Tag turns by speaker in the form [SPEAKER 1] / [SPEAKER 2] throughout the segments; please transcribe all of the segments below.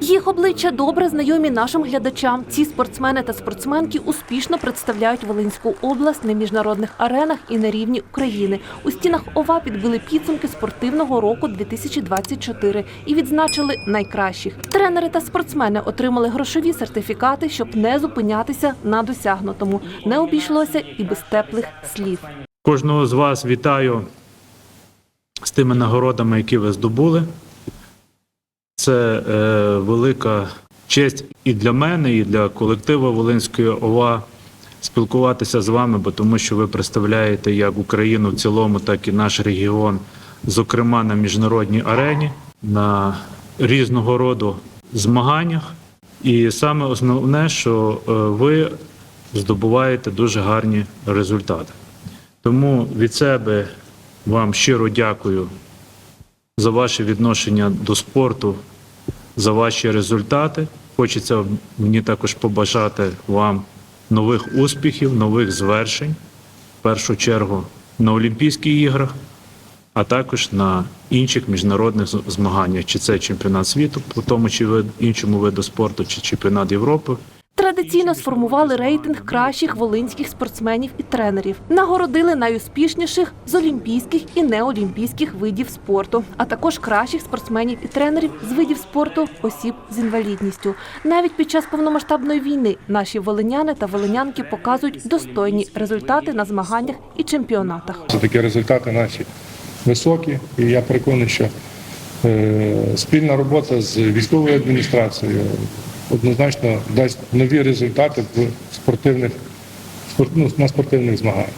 [SPEAKER 1] Їх обличчя добре знайомі нашим глядачам. Ці спортсмени та спортсменки успішно представляють Волинську область на міжнародних аренах і на рівні України. У стінах ОВА підбили підсумки спортивного року 2024 і відзначили найкращих. Тренери та спортсмени отримали грошові сертифікати, щоб не зупинятися на досягнутому. Не обійшлося і без теплих слів.
[SPEAKER 2] Кожного з вас вітаю з тими нагородами, які ви здобули. Це е, велика честь і для мене, і для колективу Волинської ОВА спілкуватися з вами, бо тому що ви представляєте як Україну в цілому, так і наш регіон, зокрема на міжнародній арені, на різного роду змаганнях. І саме основне, що е, ви здобуваєте дуже гарні результати. Тому від себе вам щиро дякую за ваше відношення до спорту, за ваші результати. Хочеться мені також побажати вам нових успіхів, нових звершень, в першу чергу на Олімпійських іграх, а також на інших міжнародних змаганнях, чи це чемпіонат світу, по тому чи іншому виду спорту, чи чемпіонат Європи.
[SPEAKER 1] Традиційно сформували рейтинг кращих волинських спортсменів і тренерів. Нагородили найуспішніших з олімпійських і неолімпійських видів спорту, а також кращих спортсменів і тренерів з видів спорту осіб з інвалідністю. Навіть під час повномасштабної війни наші волиняни та волинянки показують достойні результати на змаганнях і чемпіонатах.
[SPEAKER 3] Такі результати наші високі, і я переконаний, що е, спільна робота з військовою адміністрацією однозначно дасть нові результати в спортивних спорт- ну, на спортивних змаганнях.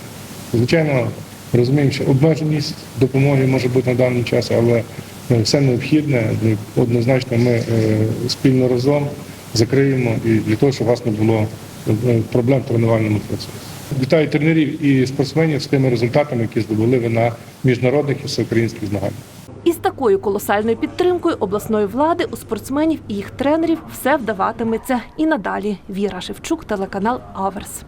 [SPEAKER 3] Звичайно, розуміємо, що обмеженість допомоги може бути на даний час, але е, все необхідне однозначно ми е, спільно разом закриємо і для того, щоб у вас не було е, проблем в тренувальному процесі. Вітаю тренерів і спортсменів з тими результатами, які здобули ви на міжнародних і всеукраїнських змаганнях.
[SPEAKER 1] Із такою колосальною підтримкою обласної влади у спортсменів і їх тренерів все вдаватиметься і надалі. Віра Шевчук, телеканал Аверс.